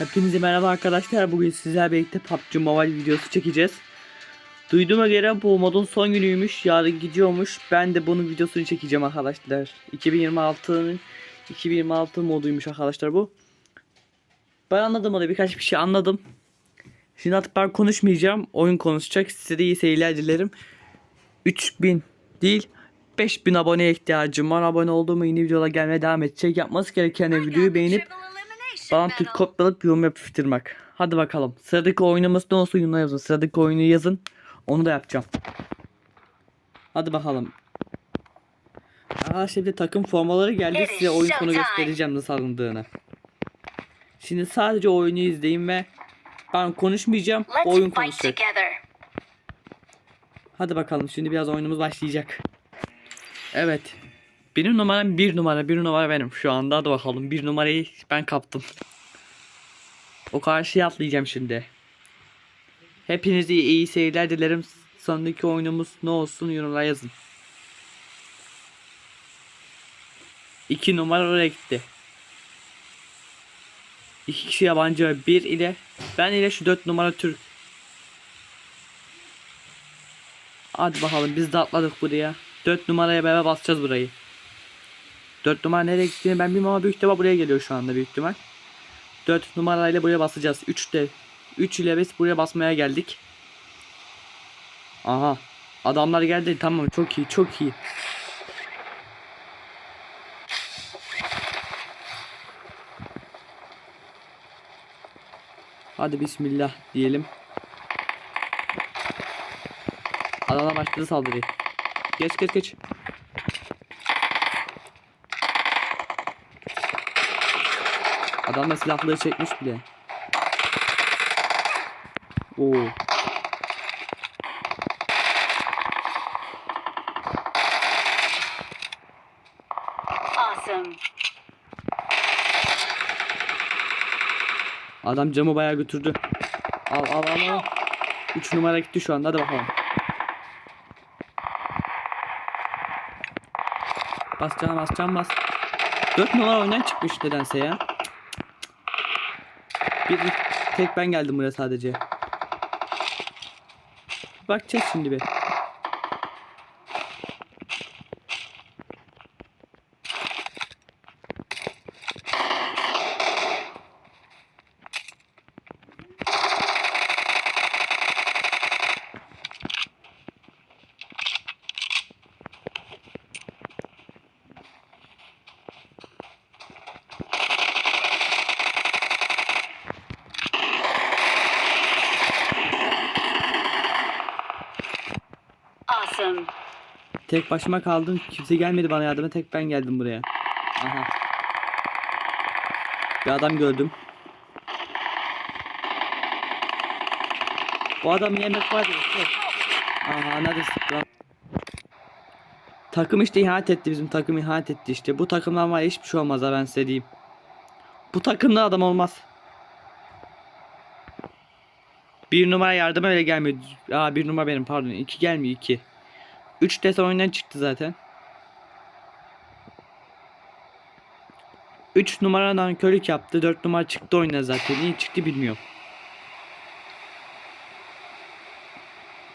Hepinize merhaba arkadaşlar. Bugün sizlerle birlikte PUBG Mobile videosu çekeceğiz. Duyduğuma göre bu modun son günüymüş. Yarın gidiyormuş. Ben de bunun videosunu çekeceğim arkadaşlar. 2026'nın 2026 moduymuş arkadaşlar bu. Ben anladım orada birkaç bir şey anladım. Şimdi artık ben konuşmayacağım. Oyun konuşacak. Size de iyi seyirler dilerim. 3000 değil 5000 aboneye ihtiyacım var. Abone olduğum yeni videolar gelmeye devam edecek. Yapması gereken de videoyu beğenip bana Türk kopyalıp yorum yapıştırmak. Hadi bakalım. Sıradaki oyunumuz ne olsun yorumlara yazın. Sıradaki oyunu yazın. Onu da yapacağım. Hadi bakalım. Aa şimdi takım formaları geldi. Size oyun sonu göstereceğim nasıl alındığını. Şimdi sadece oyunu izleyin ve ben konuşmayacağım. Oyun Let's fight konuşacak. Hadi bakalım şimdi biraz oyunumuz başlayacak. Evet. Benim numaram bir numara. Bir numara benim şu anda. Hadi bakalım. Bir numarayı ben kaptım. O karşıya atlayacağım şimdi. Hepinize iyi, iyi seyirler dilerim. Sonraki oyunumuz ne olsun yorumlara yazın. İki numara oraya gitti. İki kişi yabancı ve bir ile ben ile şu dört numara Türk. Hadi bakalım biz de atladık buraya. 4 numaraya beraber basacağız burayı. 4 numara nereye gittiğini ben bilmiyorum ama büyük ihtimal buraya geliyor şu anda büyük ihtimal. 4 numarayla buraya basacağız. 3 de 3 ile biz buraya basmaya geldik. Aha. Adamlar geldi. Tamam çok iyi çok iyi. Hadi bismillah diyelim. Adamlar başladı saldırıyı. Geç geç geç. Adam da silahları çekmiş bile. Oo. Awesome. Adam camı bayağı götürdü. Al al al al. 3 numara gitti şu anda hadi bakalım. Bas can bas can bas. 4 numara oyundan çıkmış nedense ya. Bir tek ben geldim buraya sadece. Bakacağız şimdi bir. Tek başıma kaldım. Kimse gelmedi bana yardıma. Tek ben geldim buraya. Aha. Bir adam gördüm. Bu adam yemek var ya. Aha neredesin lan? Takım işte ihanet etti bizim takım ihanet etti işte. Bu takımdan var hiçbir şey olmaz ha ben size diyeyim. Bu takımda adam olmaz. Bir numara yardıma öyle gelmiyor. Aa bir numara benim pardon. iki gelmiyor iki. 3 desen oyundan çıktı zaten. 3 numaradan körük yaptı. 4 numara çıktı oyuna zaten. İyi çıktı bilmiyorum.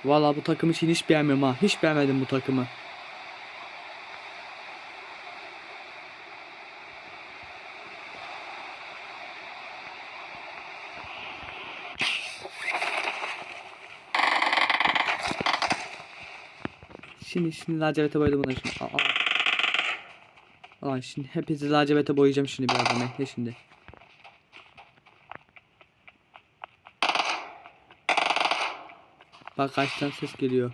Valla bu takım için hiç beğenmiyorum ha. Hiç beğenmedim bu takımı. Şimdi şimdi lacivete boyadım bunları şimdi. Aa, aa. Aa, şimdi hepinizi lacivete boyayacağım şimdi birazdan bekle şimdi. Bak kaçtan ses geliyor.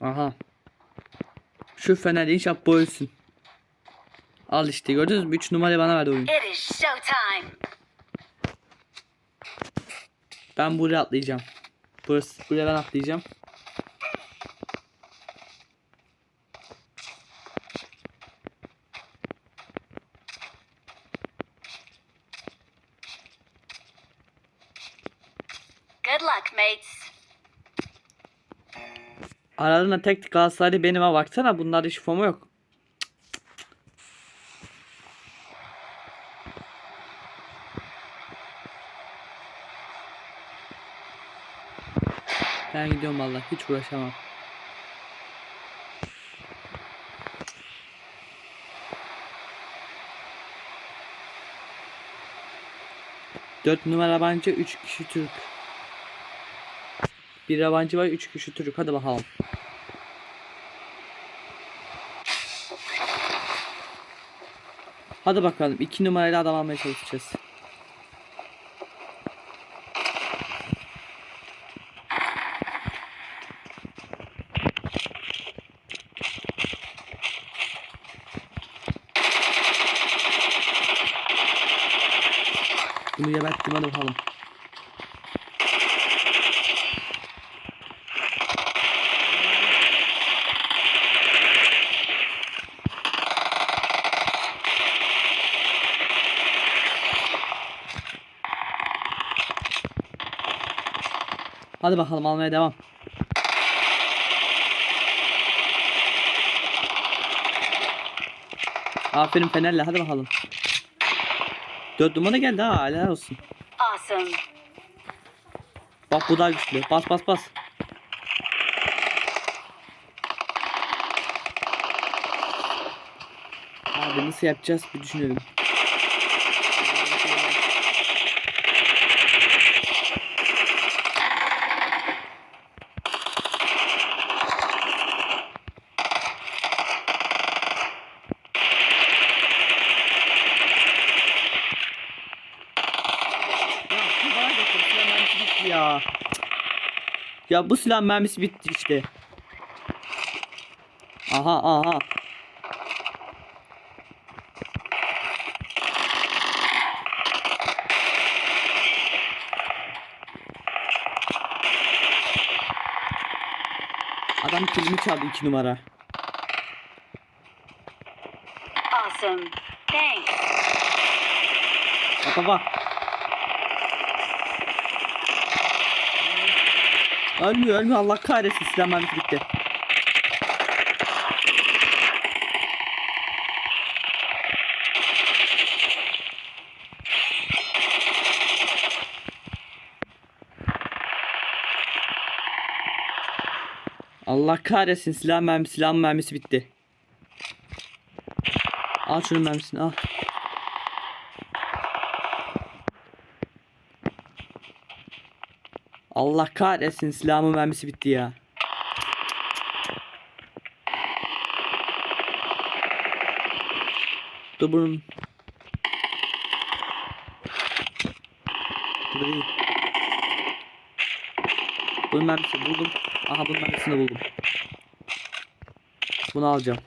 Aha. Şu fener inşallah bu ölsün. Al işte gördünüz mü? 3 numarayı bana verdi oyun. Ben buraya atlayacağım. Burası, buraya ben atlayacağım. Aralarında tek Galatasaray benim ha baksana bunlarda hiç formu yok. Ben gidiyorum vallahi hiç uğraşamam. Dört numara yabancı, üç kişi Türk. Bir yabancı var, üç kişi Türk. Hadi bakalım. Hadi bakalım. iki numarayla adam almaya çalışacağız. Bunu geberttim hadi bakalım. Hadi bakalım almaya devam. Aferin Fener'le hadi bakalım. Dört numara geldi ha helal olsun. Awesome. Bak bu daha güçlü. Bas bas bas. Abi nasıl yapacağız bir düşünelim. Ya bu bana da silah mermisi bitti ya. Ya bu silah mermisi bitti işte. Aha aha. Adam kilimi çaldı iki numara. Awesome. Thanks. Bak bak bak. Ölmüyor ölmüyor Allah kahretsin silah mermisi bitti. Allah kahretsin silah mermisi silah mermisi bitti. Al şunun mermisini al. Allah kahretsin silahımın mermisi bitti ya. Dur bunun. Dur. Bunun mermisini buldum. Aha bunun mermisini buldum. Bunu alacağım.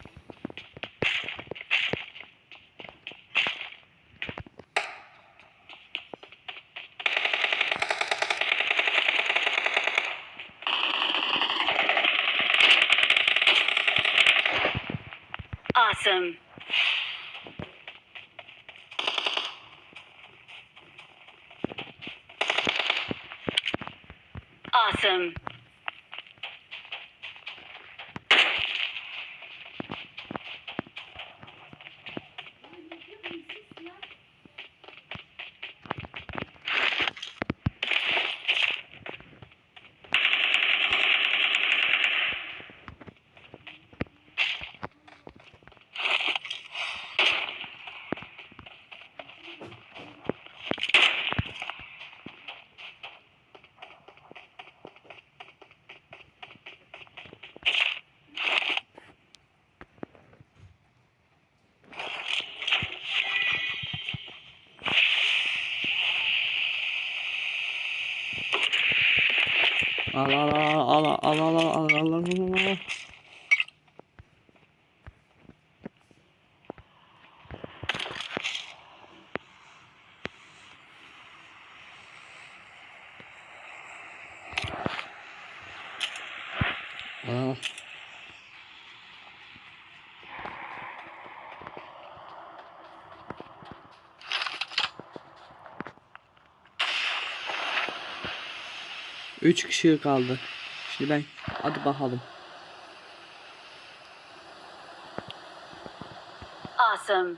Awesome. Awesome. Al al al al al al al al al al al 3 kişi kaldı. Şimdi ben hadi bakalım. Awesome.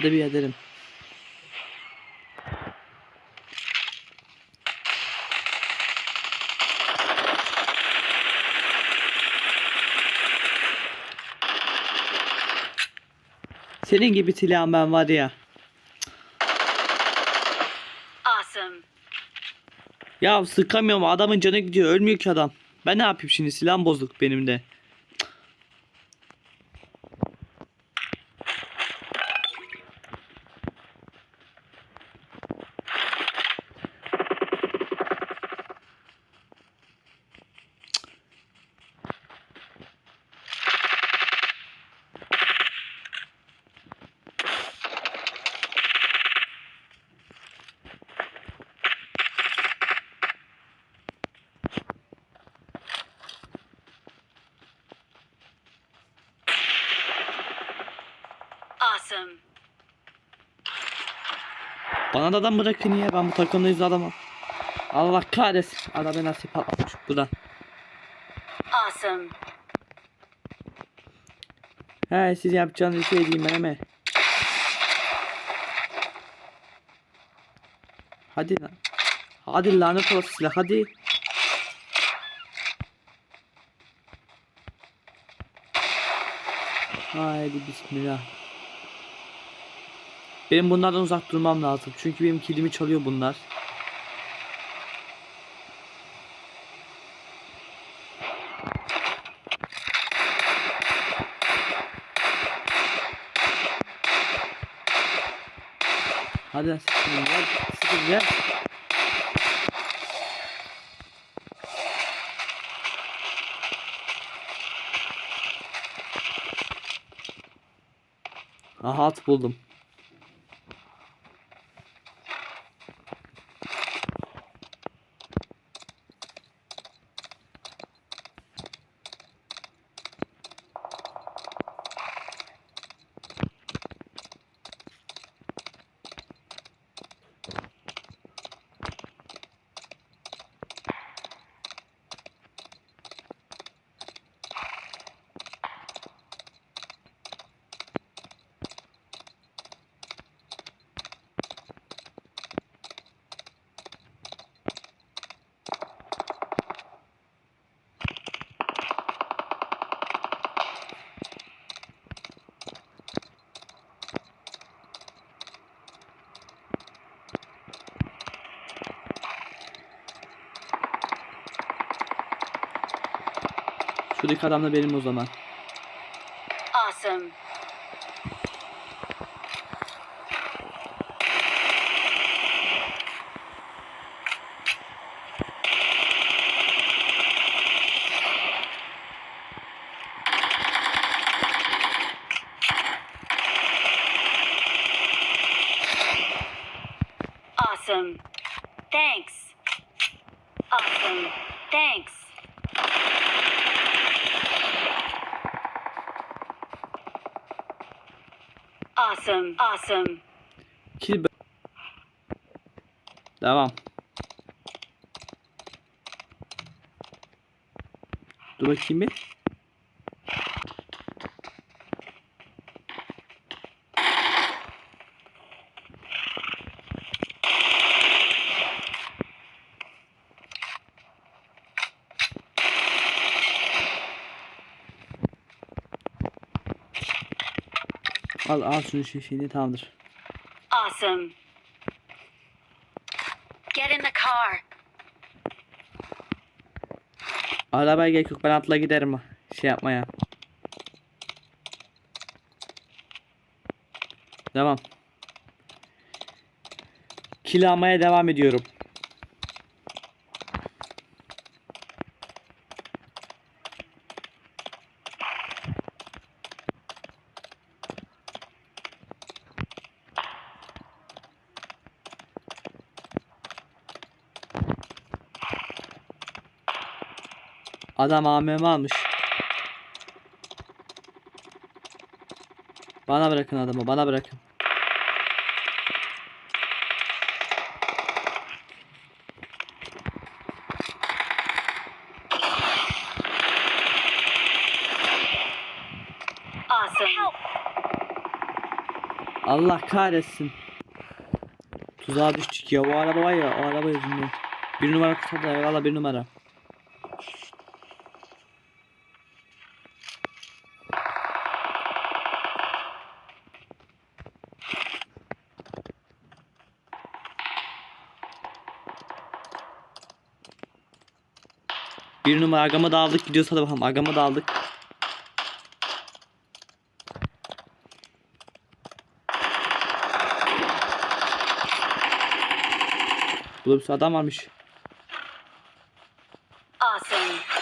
Hadi bir edelim. Senin gibi silahım ben var ya. Awesome. Ya sıkamıyorum adamın canı gidiyor ölmüyor ki adam. Ben ne yapayım şimdi silahım bozuk benim de. Awesome. Bana da adam bırakın ya ben bu takımda yüz adamım. Allah kahretsin. Adamı nasıl patlatmış bu da. Awesome. He siz yapacağınız şey diyeyim ben hemen. Hadi lan. Hadi lanet olası silah hadi. Haydi bismillah. Benim bunlardan uzak durmam lazım. Çünkü benim kilimi çalıyor bunlar. Hadi lan sıkın gel. Sıkın gel. Aha buldum. Şuradaki adam da benim o zaman. Awesome. Awesome. Thanks. Awesome. Thanks. Awesome. Awesome. Be- Devam. Dur bakayım bir. Al al şunu şeyini tamamdır. Awesome. Get in the car. Arabaya gerek yok ben atla giderim şey yapmaya. Devam. Kill almaya devam ediyorum. Adam AMM almış. Bana bırakın adamı, bana bırakın. Allah kahretsin. Tuzağa düştük ya. O araba var ya, o araba yüzünden. Bir numara kurtardı. Valla bir numara. Bir numara agama da aldık gidiyoruz hadi bakalım agama da aldık. Burada bir adam varmış. Awesome.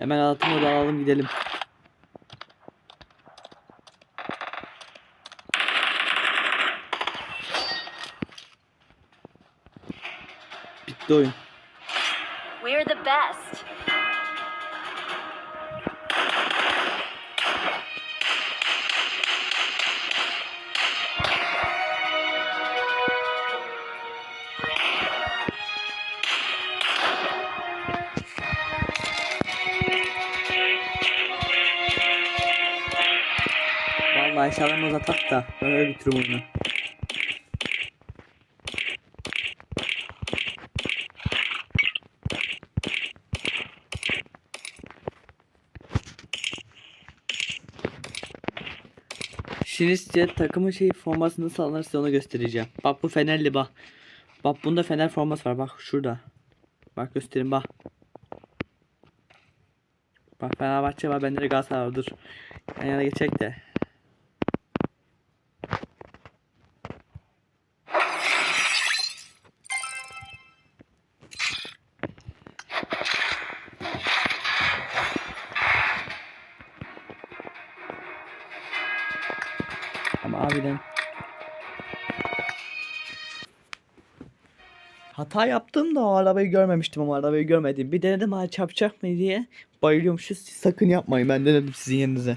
Hemen altımı da alalım gidelim. Bitti oyun. We're the best. Vallahi eşyalarımızı atak da öyle bitiririm oyunu. Şimdi size takımın şey formasını nasıl alınır size onu göstereceğim. Bak bu Fenerli bak. Bak bunda Fener forması var bak şurada. Bak göstereyim bak. Bak Fenerbahçe var bende de Galatasaray var dur. Yan yana geçecek de. Hata yaptım da o arabayı görmemiştim ama arabayı görmedim. Bir denedim ha çarpacak mı diye. Bayılıyormuşuz. Siz sakın yapmayın. Ben denedim sizin yerinize.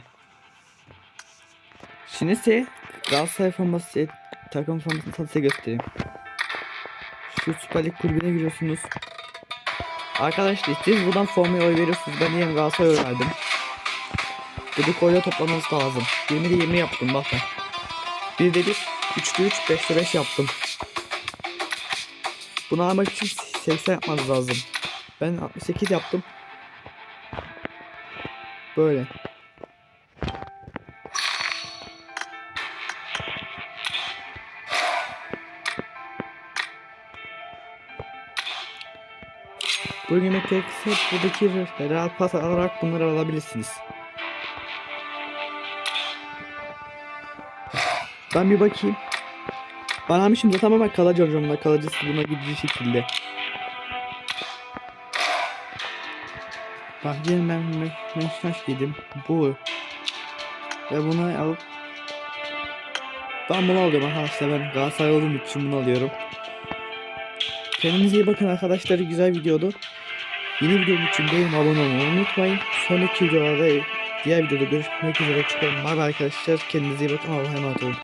Şimdi size Galatasaray forması takım formasını size göstereyim. Şu Süper Lig kulübüne giriyorsunuz. Arkadaşlar siz buradan formaya oy veriyorsunuz. Ben diyelim Galatasaray'a oy verdim. Dedik oyla toplamanız lazım. 20'de 20 yaptım bakın. 1'de 1, 3'de 3, 5'de 5 yaptım. Bunu almak için 80 yapmanız lazım. Ben 68 yaptım. Böyle. Bu yemek gerekirse buradaki rahat pas alarak bunları alabilirsiniz. Ben bir bakayım. Ben almışım zaten ama ben kalıcı buna. Gidici şekilde. Bak diyelim ben meşnaş dedim. Bu. Ve bunu alıp ben bunu alıyorum arkadaşlar. Ben Galatasaray olduğum için bunu alıyorum. Kendinize iyi bakın arkadaşlar. Güzel videodu. Yeni videom için benim abone olmayı unutmayın. Sonraki videolarda diğer videoda görüşmek üzere. Çıkalım. Bay arkadaşlar. Kendinize iyi bakın. Allah'a emanet olun.